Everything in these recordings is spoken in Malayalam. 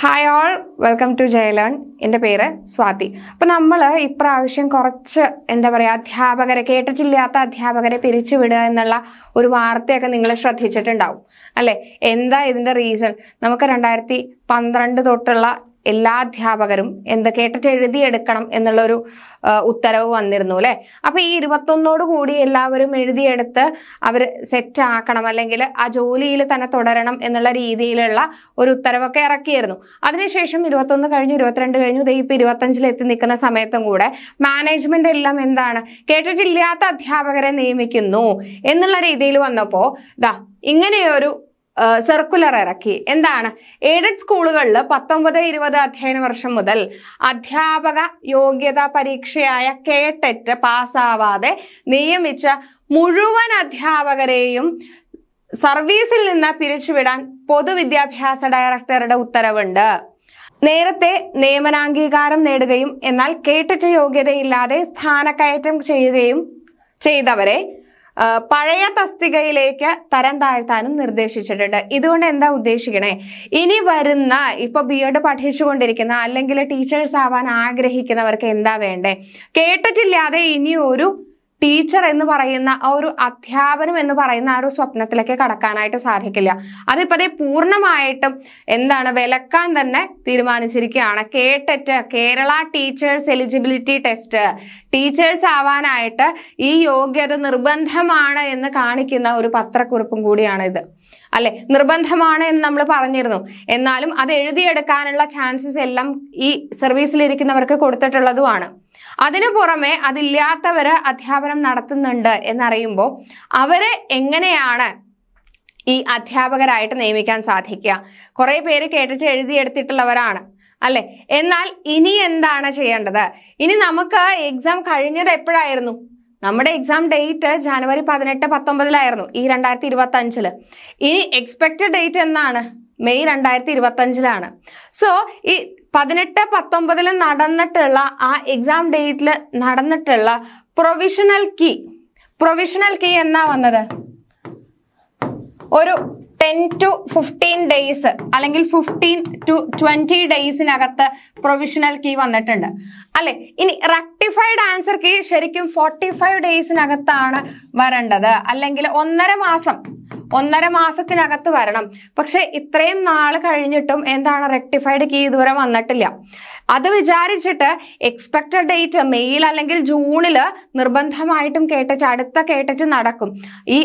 ഹായ് ഓൾ വെൽക്കം ടു ജയലേൺ എന്റെ പേര് സ്വാതി. അപ്പം നമ്മൾ ഇപ്രാവശ്യം കുറച്ച് എന്താ പറയുക അധ്യാപകരെ കേട്ടിട്ടില്ലാത്ത അധ്യാപകരെ പിരിച്ചുവിടുക എന്നുള്ള ഒരു വാർത്തയൊക്കെ നിങ്ങൾ ശ്രദ്ധിച്ചിട്ടുണ്ടാവും. അല്ലേ? എന്താ ഇതിന്റെ റീസൺ നമുക്ക് രണ്ടായിരത്തി പന്ത്രണ്ട് തൊട്ടുള്ള എല്ലാ അധ്യാപകരും എന്ത് കേട്ടിട്ട് എഴുതിയെടുക്കണം എന്നുള്ളൊരു ഉത്തരവ് വന്നിരുന്നു അല്ലെ? അപ്പൊ ഈ ഇരുപത്തൊന്നോട് കൂടി എല്ലാവരും എഴുതിയെടുത്ത് അവർ സെറ്റ് ആക്കണം അല്ലെങ്കിൽ ആ ജോലിയിൽ തന്നെ തുടരണം എന്നുള്ള രീതിയിലുള്ള ഒരു ഉത്തരവൊക്കെ ഇറക്കിയിരുന്നു. അതിനുശേഷം ഇരുപത്തൊന്ന് കഴിഞ്ഞു ഇരുപത്തിരണ്ട് കഴിഞ്ഞു ദേ ഇപ്പൊ ഇരുപത്തഞ്ചിൽ എത്തി നിൽക്കുന്ന സമയത്തും കൂടെ മാനേജ്മെന്റ് എല്ലാം എന്താണ്? കേട്ടിട്ടില്ലാത്ത അധ്യാപകരെ നിയമിക്കുന്നു എന്നുള്ള രീതിയിൽ വന്നപ്പോ ദാ ഇങ്ങനെയൊരു സർക്കുലർ ഇറക്കി. എന്താണ്? എയ്ഡഡ് സ്കൂളുകളിൽ പത്തൊമ്പത് ഇരുപത് അധ്യയന വർഷം മുതൽ അധ്യാപക യോഗ്യതാ പരീക്ഷയായ കേട്ടെറ്റ് പാസ്സാവാതെ നിയമിച്ച മുഴുവൻ അധ്യാപകരെയും സർവീസിൽ നിന്ന് പിരിച്ചുവിടാൻ പൊതുവിദ്യാഭ്യാസ ഡയറക്ടറുടെ ഉത്തരവുണ്ട്. നേരത്തെ നിയമനാംഗീകാരം നേടുകയും എന്നാൽ കേട്ടിട്ട് യോഗ്യതയില്ലാതെ സ്ഥാനക്കയറ്റം ചെയ്യുകയും ചെയ്തവരെ പഴയ തസ്തികയിലേക്ക് തരം താഴ്ത്താനും നിർദ്ദേശിച്ചിട്ടുണ്ട്. ഇതുകൊണ്ട് എന്താ ഉദ്ദേശിക്കണേ? ഇനി വരുന്ന ഇപ്പൊ ബി എഡ് പഠിച്ചുകൊണ്ടിരിക്കുന്ന അല്ലെങ്കിൽ ടീച്ചേഴ്സ് ആവാൻ ആഗ്രഹിക്കുന്നവർക്ക് എന്താ വേണ്ടേ? കേട്ടിട്ടില്ലാതെ ഇനി ഒരു ടീച്ചർ എന്ന് പറയുന്ന ആ ഒരു അധ്യാപനം എന്ന് പറയുന്ന ആ ഒരു സ്വപ്നത്തിലേക്ക് കടക്കാനായിട്ട് സാധിക്കില്ല. അതിപ്പോ അതേ പൂർണമായിട്ടും എന്താണ് വിലക്കാൻ തന്നെ തീരുമാനിച്ചിരിക്കുകയാണ്. KTET Kerala teachers eligibility test teachers ആവാനായിട്ട് ഈ യോഗ്യത നിർബന്ധമാണ് എന്ന് കാണിക്കുന്ന ഒരു പത്രക്കുറിപ്പും കൂടിയാണ് ഇത് അല്ലെ? നിർബന്ധമാണ് എന്ന് നമ്മൾ പറഞ്ഞിരുന്നു. എന്നാലും അത് എഴുതിയെടുക്കാനുള്ള ചാൻസസ് എല്ലാം ഈ സർവീസിലിരിക്കുന്നവർക്ക് കൊടുത്തിട്ടുള്ളതുമാണ്. അതിനു പുറമെ അതില്ലാത്തവര് അധ്യാപനം നടത്തുന്നുണ്ട് എന്നറിയുമ്പോൾ അവരെ എങ്ങനെയാണ് ഈ അധ്യാപകരായിട്ട് നിയമിക്കാൻ സാധിക്കുക? കുറെ പേര് കേട്ടിട്ട് എഴുതിയെടുത്തിട്ടുള്ളവരാണ് അല്ലെ? എന്നാൽ ഇനി എന്താണ് ചെയ്യേണ്ടത്? ഇനി നമുക്ക് എക്സാം കഴിഞ്ഞത് എപ്പോഴായിരുന്നു? നമ്മുടെ എക്സാം ഡേറ്റ് ജാനുവരി പതിനെട്ട് പത്തൊമ്പതിലായിരുന്നു ഈ രണ്ടായിരത്തി ഇരുപത്തി അഞ്ചിൽ ഇനി എക്സ്പെക്റ്റഡ് ഡേറ്റ് എന്നാണ്? മെയ് രണ്ടായിരത്തി ഇരുപത്തി അഞ്ചിലാണ് സോ ഈ പതിനെട്ട് പത്തൊമ്പതിൽ നടന്നിട്ടുള്ള ആ എക്സാം ഡേറ്റിൽ നടന്നിട്ടുള്ള പ്രൊവിഷണൽ കീ പ്രൊവിഷണൽ കീ എന്നാ വന്നത്? ഒരു ടെൻ ടു ഫിഫ്റ്റീൻ ഡേയ്സ് അല്ലെങ്കിൽ ഫിഫ്റ്റീൻ ടു ട്വന്റി ഡേയ്സിനകത്ത് പ്രൊവിഷണൽ കീ വന്നിട്ടുണ്ട്. അല്ലെ? ഇനി റക്ടിഫൈഡ് ആൻസർ കീ ശരിക്കും ഫോർട്ടി ഫൈവ് ഡേയ്സിനകത്താണ് വരേണ്ടത്. അല്ലെങ്കിൽ ഒന്നര മാസം ഒന്നര മാസത്തിനകത്ത് വരണം. പക്ഷെ ഇത്രയും നാൾ കഴിഞ്ഞിട്ടും എന്താണ് റെക്ടിഫൈഡ് കീ ഇതുവരെ വന്നിട്ടില്ല. അത് വിചാരിച്ചിട്ട് എക്സ്പെക്റ്റഡ് ഡേറ്റ് മെയ്യിൽ അല്ലെങ്കിൽ ജൂണിൽ നിർബന്ധമായിട്ടും കേട്ടിട്ട് അടുത്ത കേട്ടിട്ട് നടക്കും. ഈ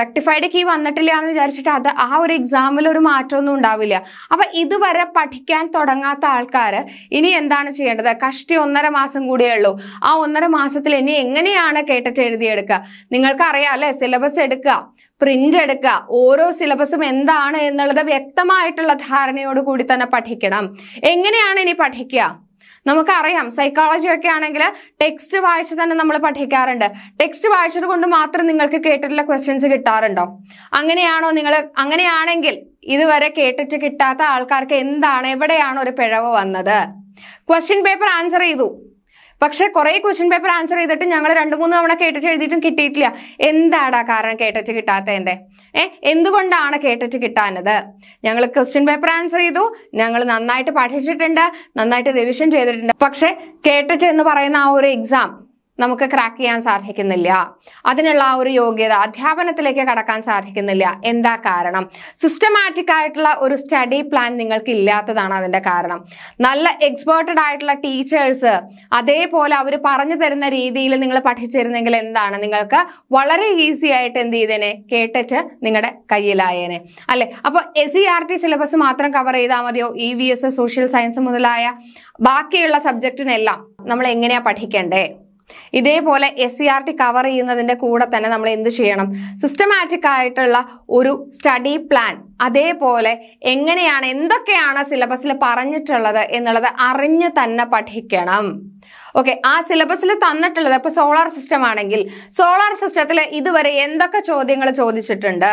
റെക്ടിഫൈഡ് കീ വന്നിട്ടില്ല എന്ന് വിചാരിച്ചിട്ട് അത് ആ ഒരു എക്സാമിൽ ഒരു മാറ്റമൊന്നും ഉണ്ടാവില്ല. അപ്പൊ ഇതുവരെ പഠിക്കാൻ തുടങ്ങാത്ത ആൾക്കാർ ഇനി എന്താണ് ചെയ്യേണ്ടത്? കഷ്ടി ഒന്നര മാസം കൂടിയേ ഉള്ളൂ. ആ ഒന്നര മാസത്തിൽ ഇനി എങ്ങനെയാണ് കേട്ടിട്ട് എഴുതിയെടുക്കുക? നിങ്ങൾക്ക് അറിയാം അല്ലെ? സിലബസ് എടുക്കുക പ്രിന്റ് എടുക്കുക ഓരോ സിലബസും എന്താണ് എന്നുള്ളത് വ്യക്തമായിട്ടുള്ള ധാരണയോട് കൂടി തന്നെ പഠിക്കണം. എങ്ങനെയാണ് ഇനി പഠിക്കുക? നമുക്കറിയാം സൈക്കോളജി ഒക്കെ ആണെങ്കിൽ ടെക്സ്റ്റ് വായിച്ച് തന്നെ നമ്മൾ പഠിക്കാറുണ്ട്. ടെക്സ്റ്റ് വായിച്ചത് കൊണ്ട് മാത്രം നിങ്ങൾക്ക് കേട്ടിട്ടുള്ള ക്വസ്റ്റ്യൻസ് കിട്ടാറുണ്ടോ? അങ്ങനെയാണോ നിങ്ങൾ അങ്ങനെയാണെങ്കിൽ ഇതുവരെ കേട്ടിട്ട് കിട്ടാത്ത ആൾക്കാർക്ക് എന്താണ് എവിടെയാണ് ഒരു പിഴവ് വന്നത്? ക്വസ്റ്റ്യൻ പേപ്പർ ആൻസർ ചെയ്തു. പക്ഷെ കുറെ ക്വസ്റ്റ്യൻ പേപ്പർ ആൻസർ ചെയ്തിട്ട് ഞങ്ങൾ രണ്ട് മൂന്ന് തവണ കേട്ടിട്ട് എഴുതിയിട്ടും കിട്ടിയിട്ടില്ല. എന്താടാ കാരണം കേട്ടിട്ട് കിട്ടാത്തതിന്റെ ഏ എന്തുകൊണ്ടാണ് കേട്ടിട്ട് കിട്ടാനത് ഞങ്ങൾ ക്വസ്റ്റ്യൻ പേപ്പർ ആൻസർ ചെയ്തു. ഞങ്ങൾ നന്നായിട്ട് പഠിച്ചിട്ടുണ്ട്. നന്നായിട്ട് റിവിഷൻ ചെയ്തിട്ടുണ്ട്. പക്ഷെ കേട്ടിട്ട് എന്ന് പറയുന്ന ആ ഒരു എക്സാം നമുക്ക് ക്രാക്ക് ചെയ്യാൻ സാധിക്കുന്നില്ല. അതിനുള്ള ആ ഒരു യോഗ്യത അധ്യാപനത്തിലേക്ക് കടക്കാൻ സാധിക്കുന്നില്ല. എന്താ കാരണം? സിസ്റ്റമാറ്റിക് ആയിട്ടുള്ള ഒരു സ്റ്റഡി പ്ലാൻ നിങ്ങൾക്ക് ഇല്ലാത്തതാണ് അതിന്റെ കാരണം. നല്ല എക്സ്പേർട്ടഡ് ആയിട്ടുള്ള ടീച്ചേഴ്സ് അതേപോലെ അവർ പറഞ്ഞു തരുന്ന രീതിയിൽ നിങ്ങൾ പഠിച്ചിരുന്നെങ്കിൽ എന്താണ്? നിങ്ങൾക്ക് വളരെ ഈസി ആയിട്ട് എന്ത് ചെയ്തേനെ? കേട്ടിട്ട് നിങ്ങളുടെ കയ്യിലായേനെ. അല്ലെ? അപ്പോൾ S C R T syllabus മാത്രം കവർ ചെയ്താൽ മതിയോ? E V S social science മുതലായ ബാക്കിയുള്ള സബ്ജക്റ്റിനെല്ലാം നമ്മൾ എങ്ങനെയാ പഠിക്കണ്ടേ? ഇതേപോലെ S C R T cover ചെയ്യുന്നതിന്റെ കൂടെ തന്നെ നമ്മൾ എന്ത് ചെയ്യണം? സിസ്റ്റമാറ്റിക് ആയിട്ടുള്ള ഒരു സ്റ്റഡി പ്ലാൻ അതേപോലെ എങ്ങനെയാണ് എന്തൊക്കെയാണ് സിലബസിൽ പറഞ്ഞിട്ടുള്ളത് എന്നുള്ളത് അറിഞ്ഞു തന്നെ പഠിക്കണം. ഓക്കെ ആ സിലബസിൽ തന്നിട്ടുള്ളത് ഇപ്പൊ സോളാർ സിസ്റ്റം ആണെങ്കിൽ സോളാർ സിസ്റ്റത്തിൽ ഇതുവരെ എന്തൊക്കെ ചോദ്യങ്ങൾ ചോദിച്ചിട്ടുണ്ട്?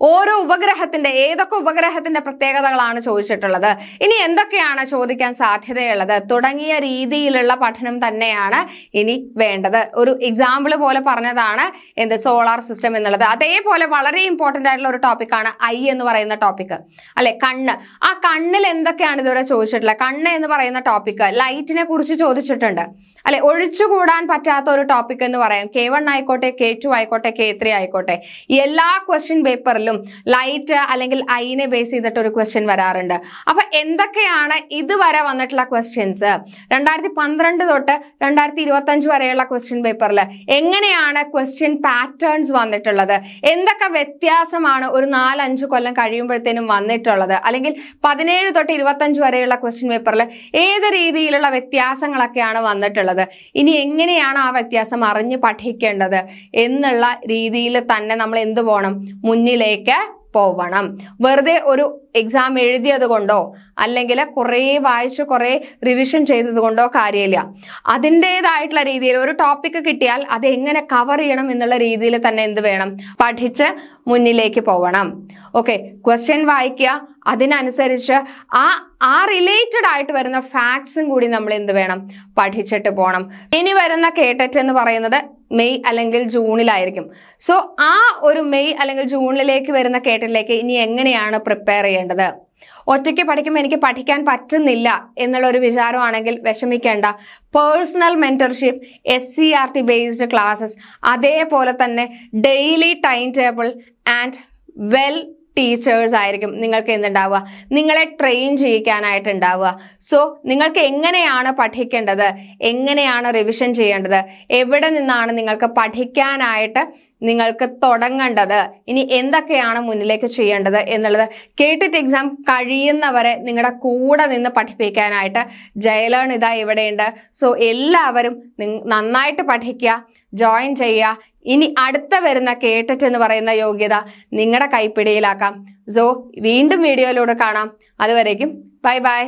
ഓരോ ഉപഗ്രഹത്തിന്റെ ഏതൊക്കെ ഉപഗ്രഹത്തിന്റെ പ്രത്യേകതകളാണ് ചോദിച്ചിട്ടുള്ളത്? ഇനി എന്തൊക്കെയാണ് ചോദിക്കാൻ സാധ്യതയുള്ളത്? തുടങ്ങിയ രീതിയിലുള്ള പഠനം തന്നെയാണ് ഇനി വേണ്ടത്. ഒരു എക്സാമ്പിൾ പോലെ പറഞ്ഞതാണ് എന്ത്? സോളാർ സിസ്റ്റം എന്നുള്ളത്. അതേപോലെ വളരെ ഇമ്പോർട്ടന്റ് ആയിട്ടുള്ള ഒരു ടോപ്പിക്കാണ് ഐ എന്ന് പറയുന്ന ടോപ്പിക് അല്ലെ? കണ്ണ്. ആ കണ്ണിൽ എന്തൊക്കെയാണ് ഇതുവരെ ചോദിച്ചിട്ടുള്ളത്? കണ്ണ് എന്ന് പറയുന്ന ടോപ്പിക് ലൈറ്റിനെ കുറിച്ച് ചോദിച്ചിട്ടുണ്ട്. അല്ലെ ഒഴിച്ചുകൂടാൻ പറ്റാത്ത ഒരു ടോപ്പിക് എന്ന് പറയാം. കെ വൺ ആയിക്കോട്ടെ കെ ടു ആയിക്കോട്ടെ കെ ത്രീ ആയിക്കോട്ടെ. എല്ലാ ക്വസ്റ്റ്യൻ പേപ്പറിലും ലൈറ്റ് അല്ലെങ്കിൽ ഐനെ ബേസ് ചെയ്തിട്ട് ഒരു ക്വസ്റ്റ്യൻ വരാറുണ്ട്. അപ്പൊ എന്തൊക്കെയാണ് ഇതുവരെ വന്നിട്ടുള്ള ക്വസ്റ്റ്യൻസ് രണ്ടായിരത്തി പന്ത്രണ്ട് തൊട്ട് രണ്ടായിരത്തി ഇരുപത്തി അഞ്ച് വരെയുള്ള ക്വസ്റ്റ്യൻ പേപ്പറിൽ എങ്ങനെയാണ് ക്വസ്റ്റ്യൻ പാറ്റേൺസ് വന്നിട്ടുള്ളത്? എന്തൊക്കെ വ്യത്യാസമാണ് ഒരു നാലഞ്ച് കൊല്ലം കഴിയുമ്പോഴത്തേനും വന്നിട്ടുള്ളത്? അല്ലെങ്കിൽ പതിനേഴ് തൊട്ട് ഇരുപത്തഞ്ച് വരെയുള്ള ക്വസ്റ്റ്യൻ പേപ്പറിൽ ഏത് രീതിയിലുള്ള വ്യത്യാസങ്ങളൊക്കെയാണ് വന്നിട്ടുള്ളത്? ഇനി എങ്ങനെയാണ് ആ വ്യത്യാസം അറിഞ്ഞ് പഠിക്കേണ്ടത് എന്നുള്ള രീതിയിൽ തന്നെ നമ്മൾ എന്ത് പോകണം? മുന്നിലേക്ക് പോവണം. വെറുതെ ഒരു എക്സാം എഴുതിയത് കൊണ്ടോ അല്ലെങ്കിൽ കുറേ വായിച്ച് കുറേ റിവിഷൻ ചെയ്തത് കൊണ്ടോ കാര്യമില്ല. അതിന്റെതായിട്ടുള്ള രീതിയിൽ ഒരു ടോപ്പിക്ക് കിട്ടിയാൽ അത് എങ്ങനെ കവർ ചെയ്യണം എന്നുള്ള രീതിയിൽ തന്നെ എന്ത് വേണം? പഠിച്ച് മുന്നിലേക്ക് പോവണം. ഓക്കെ ക്വസ്റ്റ്യൻ വായിക്കുക. അതിനനുസരിച്ച് ആ ആ റിലേറ്റഡ് ആയിട്ട് വരുന്ന ഫാക്ട്സും കൂടി നമ്മൾ എന്ത് വേണം? പഠിച്ചിട്ട് പോകണം ഇനി വരുന്ന കേട്ടറ്റ് എന്ന് പറയുന്നത് മെയ് അല്ലെങ്കിൽ ജൂണിലായിരിക്കും. സോ ആ ഒരു മെയ് അല്ലെങ്കിൽ ജൂണിലേക്ക് വരുന്ന കേട്ടറ്റിലേക്ക് ഇനി എങ്ങനെയാണ് പ്രിപ്പയർ ചെയ്യേണ്ടത്? ഒറ്റയ്ക്ക് പഠിക്കുമ്പോൾ എനിക്ക് പഠിക്കാൻ പറ്റുന്നില്ല എന്നുള്ള ഒരു വിചാരമാണെങ്കിൽ വിഷമിക്കേണ്ട. Personal mentorship S C R T based classes അതേപോലെ തന്നെ daily time table and well teachers ആയിരിക്കും നിങ്ങൾക്ക് എന്തുണ്ടാവുക? നിങ്ങളെ ട്രെയിൻ ചെയ്യിക്കാനായിട്ട് ഉണ്ടാവുക സോ നിങ്ങൾക്ക് എങ്ങനെയാണ് പഠിക്കേണ്ടത്? എങ്ങനെയാണ് റിവിഷൻ ചെയ്യേണ്ടത്? എവിടെ നിന്നാണ് നിങ്ങൾക്ക് പഠിക്കാനായിട്ട് നിങ്ങൾക്ക് തുടങ്ങേണ്ടത്. ഇനി എന്തൊക്കെയാണ് മുന്നിലേക്ക് ചെയ്യേണ്ടത് എന്നുള്ളത് കേട്ടിട്ട് എക്സാം കഴിയുന്നവരെ നിങ്ങളുടെ കൂടെ നിന്ന് പഠിപ്പിക്കാനായിട്ട് ജയലേൺ ഇതാ ഇവിടെയുണ്ട്. സോ എല്ലാവരും നന്നായിട്ട് പഠിക്കുക ജോയിൻ ചെയ്യുക. ഇനി അടുത്ത വരുന്ന കേട്ടിട്ട് എന്ന് പറയുന്ന യോഗ്യത നിങ്ങളുടെ കൈപ്പിടിയിലാക്കാം. സോ വീണ്ടും വീഡിയോയിലൂടെ കാണാം. അതുവരേക്കും ബൈ ബൈ